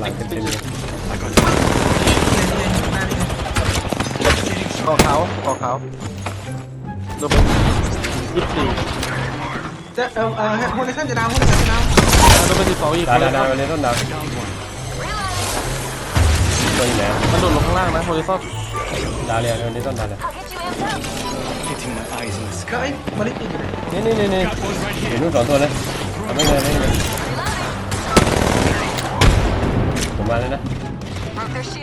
หลังเต็มๆเลยกอขาวกอขาวโดนไปยี่สิบสี่จะเออเออโฮลิซันจะดาวโฮลิซันจะดาวโดนไปสิบสองอีกดาวดาวดาเลยต้นดาวตัวอยู่ไหนมันโดดลงข้างล่างนะโฮลิซอนดาวเลยวันนี้ต้นดาวเลยก็ไอ้มาริตี้นี่นี่นี่นี่เห็นนู่นสองตัวเลยไม่เลยไม่เลย มมาเลยนะ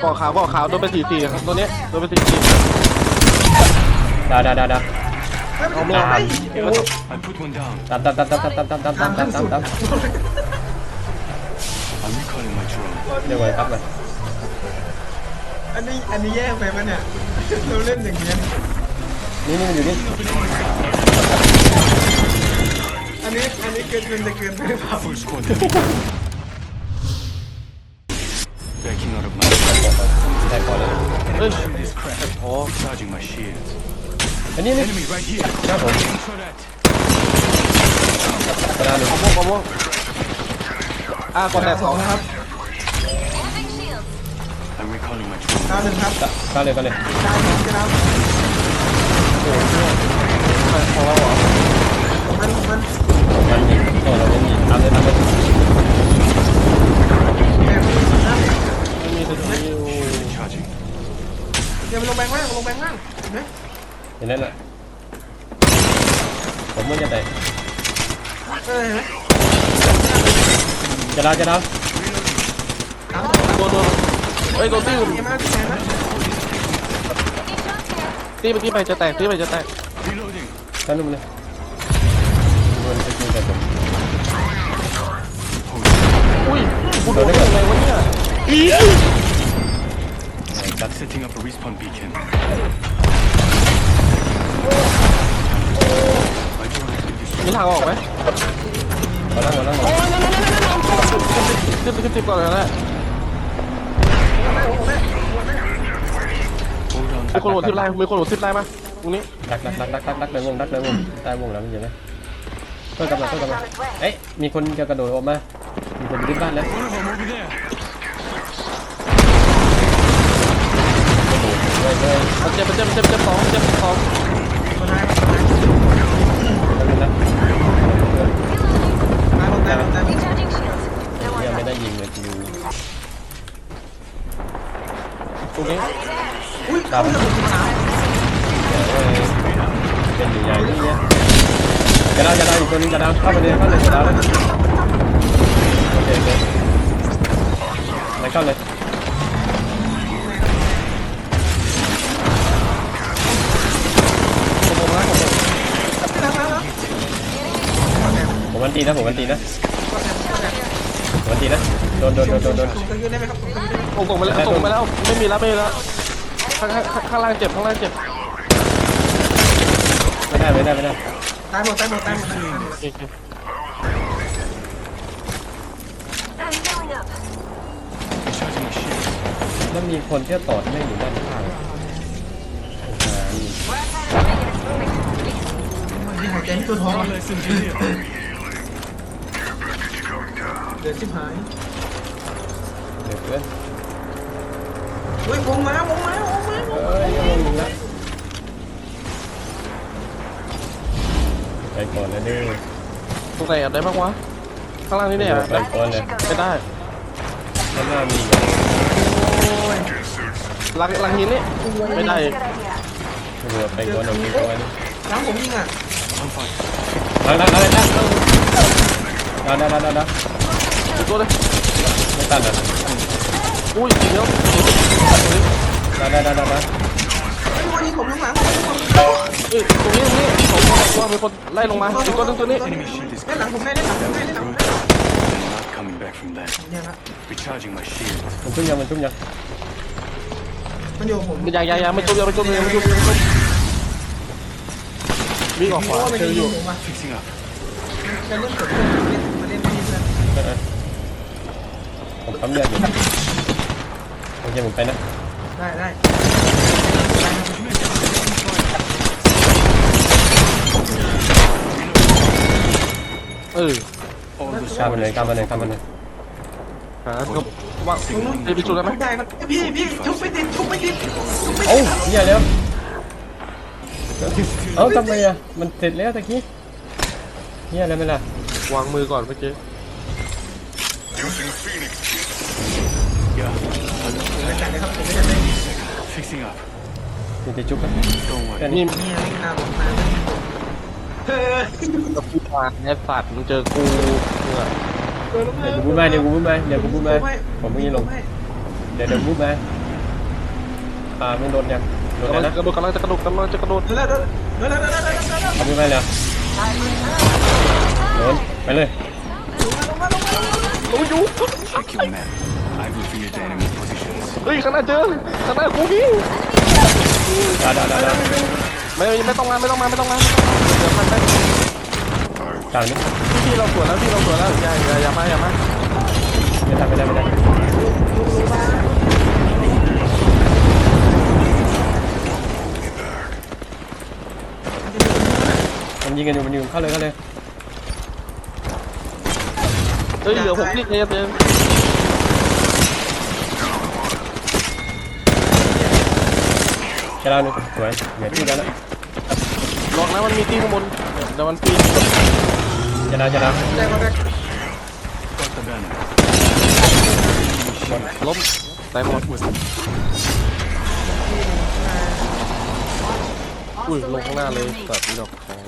กอขาวกอขาวโดนไปสี่สี่ครับตัวเนี้ยโดนไปสี่สี่ดาวดาวดาวดาวเฮ้ยมันจะตาย I put one down. ตามตามตามตามตามตามตามตามตามตามตาม I'm recalling my drone. เดี๋ยวไว้ครับเลยอันนี้อันนี้แย่ไปปะเนี่ยเราเล่นอย่างเงี้ยนี่นี่มันอยู่นี่อันนี้อันนี้เกินเกินจะเกินไปหรือเปล่า เฮ้ย Oh, charging my shields. อันนี้นี่ Enemy right here. ครับผม Aim for that. กระดานหนึ่งขอม่วงขอม่วงอ่ากดแตกสองนะครับ I'm recalling my drone. ดาวหนึ่งครับก็เลยก็เลยดาวสองจะดาวของเราเหรอมันมันมันยิงโอ้เราไม่มีทำเลยทำเลยไม่มีสกิล ดี๋ยวมันลงแบงค์ล่างลงแบงค์ล่างเห็นไหมเห็นแล้วน่ะผมมันจะแตกเออเห็นไหมจะดาวจะดาวสามโดนโดนเอ้ยโดนตีเอ็มอาร์ที่ไหนนะตีไปตีไปจะแตกตีไปจะแตก Reloading. ท่านนุ่มเลยมันจะยิงแต่ผมอุ้ยกูโดนได้ยังไงวะเนี่ยจัด Setting up a respawn beacon. My drone has been destroyed. มีทางออกไหมมาแล้วมาแล้วมาขึ้นไปขึ้นติดก่อนเลยนะ Hold on. มีคนหัวทิพไล่มีคนหัวทิพไล่มาตรงนี้ดักดักดักดักดักดักเลยวงดักเลยวงได้วงแล้วมันอยู่ไหมเพื่อนกำลังเพื่อนกำลังเอ๊ะมีคนจะกระโดดออกมามีคนอยู่ที่บ้านแล้ว One of them over there. เฮ้ยเฮ้ยมันเจ็บมันเจ็บมันเจ็บเจ็บสองเจ็บสองคนท้ายแล้วนึงนะตายหมดตายหมดตายหมดยังไม่ได้ยิงเลยคิวตรงนี้อุ้ยเข้าไปถึงสามเป็นใหญ่ๆนี่เนี่ยจะดาวจะดาวอีกตัวนึงจะดาวเข้าไปเลยเข้าเลยจะดาวเลยโอเคโอเคไปเข้าเลย ตีนะผมวันตีนะผมวันตีนะโดนโดนโดนโดนโดนถุงตะกี้ได้ไหมครับถุงตะกี้ได้ไหมผมผมไปแล้วผมไปแล้ว ไม่มีแล้วไม่มีแล้ว ข้างข้างข้างล่างเจ็บข้างล่างเจ็บไม่ได้ไม่ได้ไม่ได้ตายหมดตายหมดตายหมดโอเคโอเค Recharging my shield. แล้วมีคนเที่ยวต่อที่ไม่อยู่ด้านข้างยิงหัวใจที่ตัวท้อง One less engineer. ดือดชิบหายเด็กเว้ยเฮ้ยวงมาวงมาวงมาวงเอ้มายลงละไปก่อนนะดื้อตรงไหนอัดได้บ้างวะ ข้างล่างนี่เนี่ยเหรอไปก่อนเลยไม่ได้ข้างหน้ามีอีกอะหลังหลังหินนี่ไม่ได้ เออไปก่อนเอาไปก่อนหลังผมยิงอะ เอาได้ได้ได้ได้ได้ได้ ตัวเลยไม่ตันอะอุ้ยเดี๋ยวดังดังดังดังดังไอ้วันนี้ผมข้างหลังเอ้ยตรงนี้ตรงนี้ผมว่ามีคนไล่ลงมาอีกตัวนึงตัวนี้ Enemy shield is เล่นหลังผมได้เล่นหลังผมได้เล่นหลังผมได้ not coming back from that. เนี่ยละ Recharging my shield. มันชุ่มยังมันชุ่มยังมันอยู่ผมอย่าอย่าอย่าไม่จุบอย่าไม่จุบอย่าไม่จุบอย่าไม่จุบวิ่งออกขเพวาราะว่ามันเจจะออยิงยู่ผมอะ Fixing up. จะเล่นกดเล่นมาเล่นไม่ดีเลยเออ ผมปั๊มเลือดอยู่โอเคผมไปนะได้ได้เออ All the ข้ามไปเลย squad ข้ามไปเลย is ข้ามไปเลยหาก็ว่างเอ้ยไปจุดได้ไหมไม่ได้มันพี่พี่ชุบไม่ติดชุบไม่ติดชุบไม่เอ้าติดเฮียแล้วเอ้าทำไมอะมันเสร็จแล้วตะกี้เฮียอะไรไม่ล่ะวางมือก่อนเมื่อกี้ จัดการเลยครับผมไม่จัดเลยมีแต่จุ๊บกันแต่นี่นี่ไม่ตามมาเฮ้ยกับพูดมาแอดสัตมึงเจอกูเนี่ยเดี๋ยวกูพูดมาเดี๋ยวกูพูดมาเดี๋ยวกูพูดมาผมไม่ยิงลงเดี๋ยวเดี๋ยวกูพูดมาอ่าไม่โดนยังโดนแล้วนะกระโดดกำลังจะกระโดดกำลังจะกระโดดเร็วเร็วเร็วเร็วเร็วเร็วเร็วเอาไปไหมเลยโดนไปเลยลงมาลงมาลงมา อ้ยู่ Check your map. I've revealed enemy positions. เฮ้ยข้างหน้าเจอข้างหน้ากูพี่ดาดาดาดาไม่ไม่ต้องมาไม่ต้องมาไม่ต้องมาไม่ต้องมาเดี๋ยวมันไปกลางนี้พี่เราสวนแล้วพี่เราสวนแล้วอย่าอย่าอย่ามาอย่ามาไม่ได้ไม่ได้ไม่ได้มันยิงกันอยู่มันยิงเข้าเลยเข้าเลย เฮ้ยเหลือผมนี่เองเองแค่เราหนึ่งสวยเหลือที่แล้วนะลองนะมันมีตีข้างบนเดี๋ยวมันปีนจะดาวจะดาวได้ก็ได้ Got the banner. ล้มตายหมด What was it? อุ้ยลงข้างหน้าเลยตัดดอกแข็ง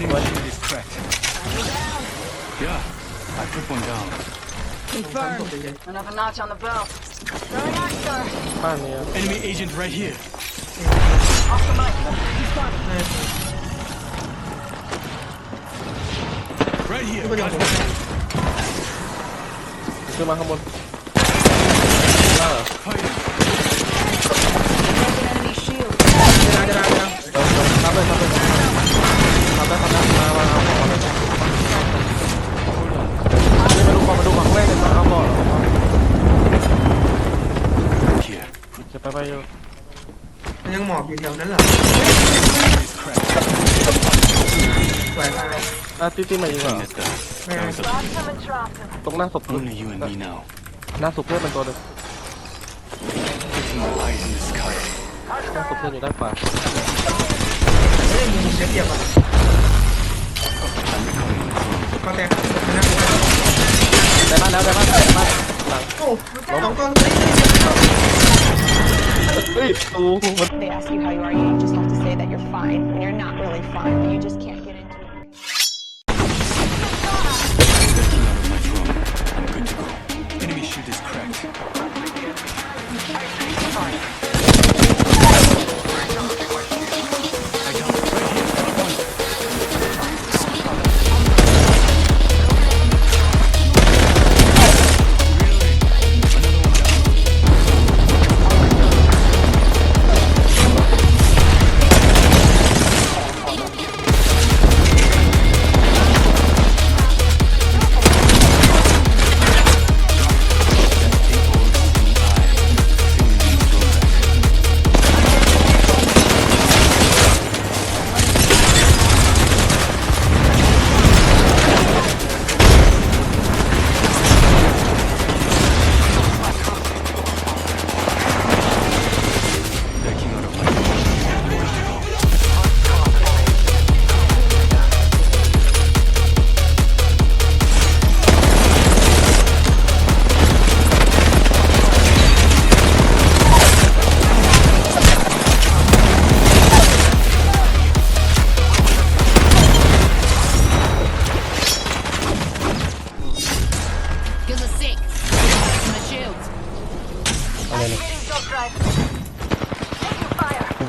Anyone in this crack? Yeah, I took one down. Confirmed. Another notch on the belt. Very nice, sir. Find me up. Enemy agent right here. Off the mic. He's got. Right here. Let's go, my humble. Ah. เลยทำเลยทำได้ทำได้มามาเอาของเลยมาดูก่อนมาดูก่อนแรกเลยมาเอาก่อนจะไปไปเยอะมันยังหมอบอยู่แถวนั้นเหรอ Is cracked. สวยตายอะตีตีมายิงเหรอตรงหน้าศพหน้าศพเพื่อนเป็นตัวเดิม Sto copiando da They ask you how you are, you just have to say that you're fine and you're not really fine. You just can't get into it. Enemy shoot is cracked.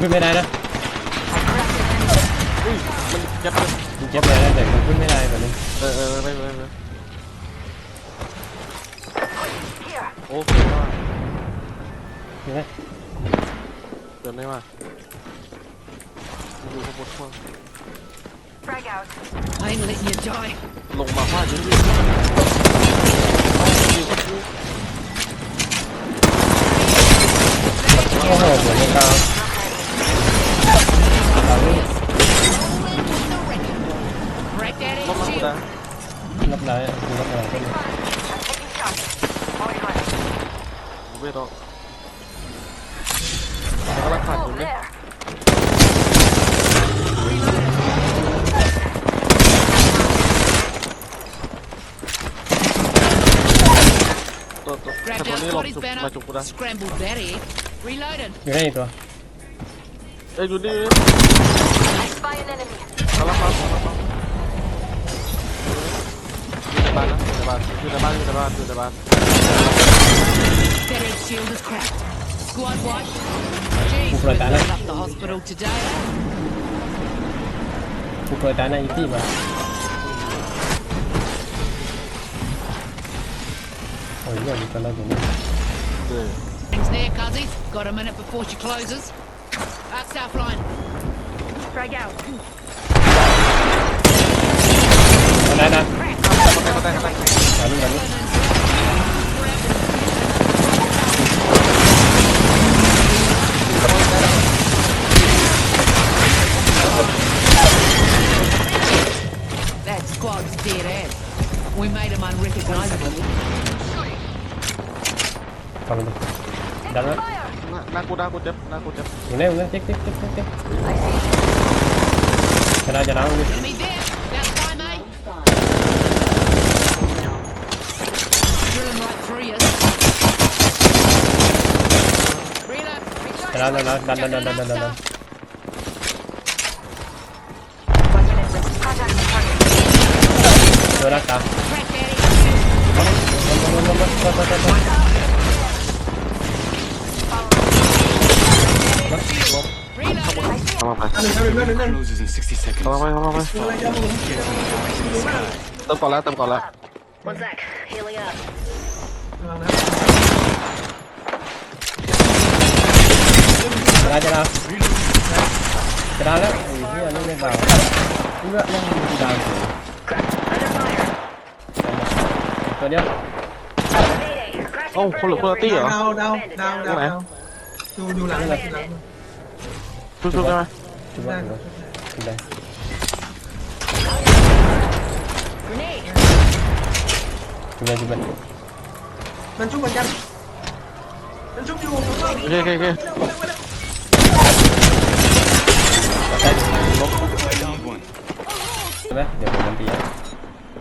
ขึ้นไม่ได้นะอุ้ยมันยับเลยมันเจ็บเลยนะแต่ขึ้นไม่ได้แบบนี้เออเออไม่ไม่ไม่โอ้เกินมากเห็นไหมเกินไม่มากดูข้างบนข้าง Frag out. I ain't letting you die. ลงมาฟาดเยอะ แต่ Grab ตัว down นี้หลบ Scotty's จุก banner. มาจุกกูได้ Scrambled that egg. Reloading. อยู่ในอีกตัวเอ้ยอยู่นี่ I spy an enemy. กำลังมาอยู่ในบ้านนะอยู่ในบ้านอยู่ในบ้านอยู่ในบ้านอยู่ในบ้าน That egg shield is cracked. Squad wipe. Jeez, Cục we rồi tả blew đây. up the hospital today. กูเคยตายในอีที่มา Fazla bir kala dolu. Things there, Cuzzy. Got a minute before she closes. That's south line. Frag out. Ana ana. That squad's dead ass. We made him unrecognizable. เข้าไปดูดันไว้ Fire. หน้าหน้ากูหน้ากูเจ็บหน้ากูเจ็บอยู่ในอยู่ในติ๊กติ๊กติ๊กติ๊กติ๊ก I see. จะได้จะได้ตรงนี้ Enemy there. That's by me. Drilling right through you. Reload. จะได้จะได้ดันดันดันดันดันดันดัน Contact with target. เจอแล้วตา Crack that egg. ลงลงลงลงลงลงลงลง กำลังไปอันหนึ่งอันหนึ่งอันหนึ่งอันหนึ่ง Closes in 60 seconds. กำลังไปกำลังไปดูเลยครับผมดูมากเติมก่อนแล้วเติมก่อนแล้ว One sec. Healing up. เอานะจะได้จะได้จะได้แล้วไอ้เหี้ยนี่ไม่เบานี่ว่ายังมีดาวอยู่ Under fire. ตัวเดียว Mayday. Crash เอ้าคนหรือคนละตี้เหรอดาวดาวดาวดาวตรงไหนดาวดูดูหลังหลังหลังชุบๆได้ไหม ชุบได้ชุบได้ Grenade. ชุบได้ชุบได้มันชุบเหมือนกันมันชุบอยู่โอเคโอเคโอเค I downed one. ใช่ไหมเดี๋ยวผมมันตี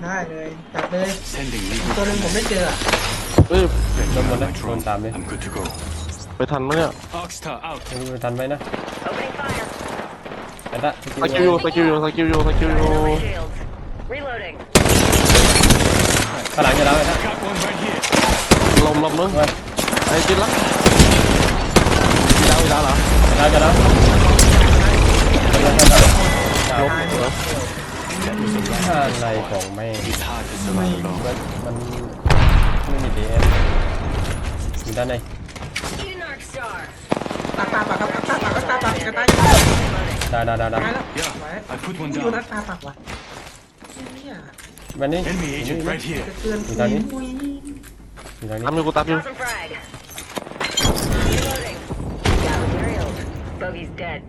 ได้เลยจัดเลย Sending ตัว legal หนึ่งผมไม่เจออะเอ้ย โดนหมดนะโดนตามเลย I'm good to go. ไปทันไหมเนี่ย Oxstar out. ไม่รู้ทันไหมนะ แต่ถ้าสกิลอยู่สกิลอยู่สกิลอยู่สกิลอยู่ Shields. Reloading. ข้างหลังจะเล่าเลยนะ Got one right here. ลมลมนึงว่าไอ้จินละอีดาวอีดาวเหรอจะเล่าจะเล่าลมเหรออะไรของแม่ง It's hard to survive alone. มันมันไม่มีดีเอสอยู่ด้านใน Enarc Star. ตาตาปากครับตาปากก็ตาปากกระต่ายดาดาดาดาตายแล้ว Yeah, I put one อยู่นะ down. ตาปากว่ะเนี่ยมันนี่ Enemy agent right here. จะเตือนคุยคุยอยู่ทางนี้ตามอยู่กูตามอยู่ Toss and frag. Reloading. Got materials. Bogey's dead.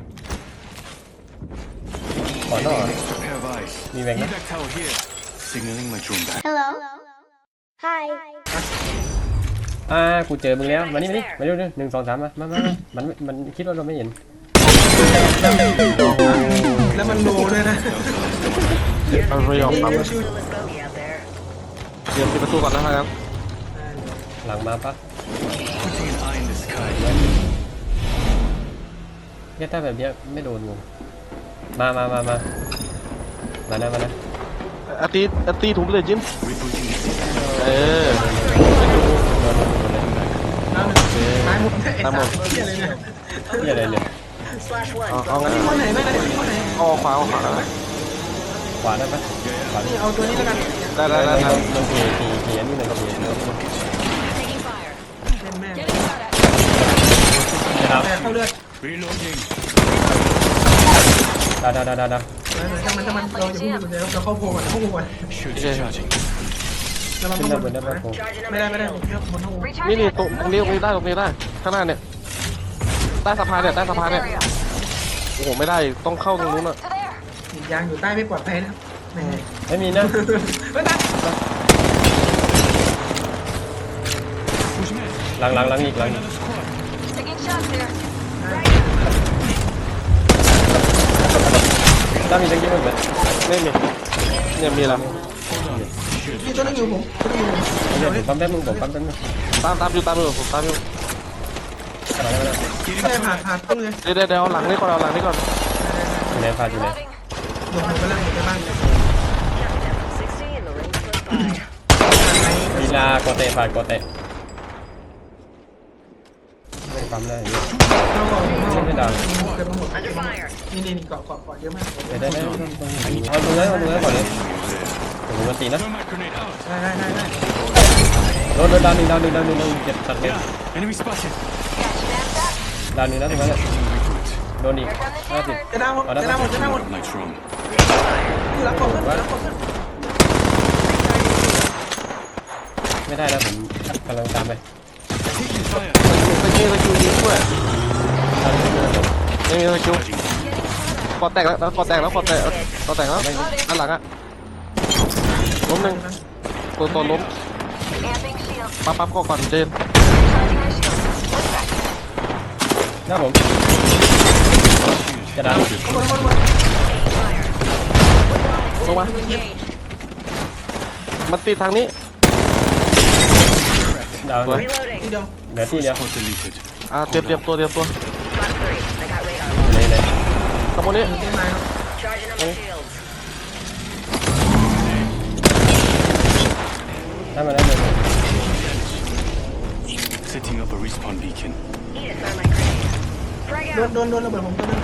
ขอนอ An extra pair of eyes. Mi venga. Evac tower here. Signaling my drone back. Hello. Hi. อ่ากูเจอมึงแล้วมานี่มานี่มาดูหนึ่งสองสามมามามามันมันคิดว่าเราไม่เห็น แล้วมันโลด้วยนะมันไม่ยอมปั๊ม Coolest bogey out there. เตรียมปิดประตูก่อนนะงั้นหลังมาปะ Putting an eye in the sky. แค่ถ้าแบบเนี้ยไม่โดนวงมามามามามานะมานะอาตีอาตีถุงเลยจิน Rebooting the system. เออโดนโดนโดนเลย ตายหมดไอ้สามเที่ยเลยเนี่ยเหี้ยอะไรเนี่ย Slash one. เอาเอางั้นคนไหนไม่ได้คนไหนเอาขวาเอาขวาขวาได้ปะขวานี่เอาตัวนี้แล้วกันได้ได้ได้ได้มันผีผีผีอันนี้เลยก็ผี Taking fire. เล่นแม่นะครับแต่เข้าเลือด Reloading. ดาดาดาดาดาถ้ามันถ้ามันเราจะพูดเดี๋ยวเราเข้าโพก่อนเข้าโพก่อน Shields Yeah. charging. ระวังขึ้นข้างได้บบนนได้ปะผมไม่ได้ไม่ได้ผมเชื่อบนห้องนี่นี่ตรงตรงนี้ตรงนี้ได้ตรงนี้ได้ข้างหน้าเนี่ยใต้สะพานเนี่ยใต้สะพานเนี่ยโอ้โหไม่ได้ต้องเข้าตรงนู้นอะยางอยู่ใต้ไม่ปลอดภัยนะไม่ให้ไม่มีนะไม่ได้หลังหลังหลังอีกหลังอีกได้านมีตั้งเยอะเหมือนไม่มีเนี่ยมีแล้ว มีตัวนึงอยู่ผมตัวนึงอยู่ผมเดี๋ยวผมปั๊มแป๊บนึงผมปั๊มแป๊บนึงตามตามอยู่ตามอยู่ผมตามอยู่ไรก็ได้ไม่ได้ผ่านผ่านตึ้งเลยเดี๋ยวเดี๋ยวเดี๋ยวเอาหลังนี้ก่อนเอาหลังนี้ก่อนอยู่ไหนพาอยู่ไหน Reloading. โดนไปแล้วในบ้านเลยลีลากดเตะผ่านกดเตะไม่ปั๊มได้อย่างนี้เราบอกไม่ได้เกิดมาหมดนี่นี่นี่เกาะเกาะเกาะเยอะมากเดี๋ยวได้ได้เอาตรงนั้นเอาตรงนั้นก่อนเลย ผมมาตีนะ Thermite grenade out. ได้ได้ได้ได้โดนโดนดาวหนึ่งดาวหนึ่งดาวหนึ่งดาวหนึ่งเจ็บสัตว์เลย Yeah, enemy spotted. ดาวหนึ่งนะตรงนั้น Executing recruit. โดนอีกห้าสิบจะได้หมดเอาได้จะได้หมดจะได้หมด Night's wrong. คือรับกองเพื่อนรับกองเพื่อนไม่ได้แล้วผมกำลังตามไป Taking fire. ตะกี้ตะคิวยิงด้วยดาวหนึ่งไม่มีตะคิว Charging. กอแตกแล้วกอแตกแล้วกอแตกกอแตกแล้วด้านหลังอะ ล้มหนึ่งตัวตัวล้ม Amping shield. ปั๊บปั๊บก็ก่อนเจน Charging my shield. หน้าผมจะดาวลงมามันติดทางนี้ ดาว Reloading. ทีเดียวเหลือที่เดียว Squad deleted. อ่าเตรียมเตรียมตัวเตรียมตัว Spot three. I got radar. เลยเลยตรงนี้เกมมาครับ Charging up my shields. ได้มาแล้วเลย Setting up a respawn beacon. Need a thermite grenade. Frag โดน out. โดนโดนระเบิดผมตัวนึง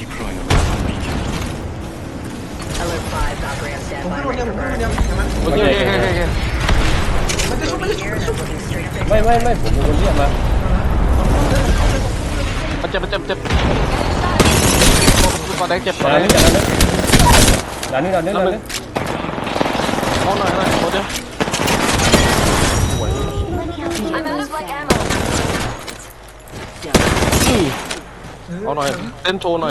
Deploying a respawn beacon. Alert 5. Valkyrie on ผม standby. ขึ้นคนเดียว Ready ผม for ขึ้นคน burn. เดียวเห็นไหมโอเคโอเคโอเคมันจะชุบมันจะชุบ Here, มันจะชุบ that's looking straight up. ไม่ไม่ไม่ผมเป็นคนเรียกมามันเจ็บมันเจ็บเจ็บกอแดงเจ็บกอดาวแดงนี้ดาวนี้ดาวนี้ดาวนี้ดาวนี้ เอาหน่อยหน่อยโคตรเดียว I'm out of like ammo. เอาหน่อยเต้นโชว์หน่อย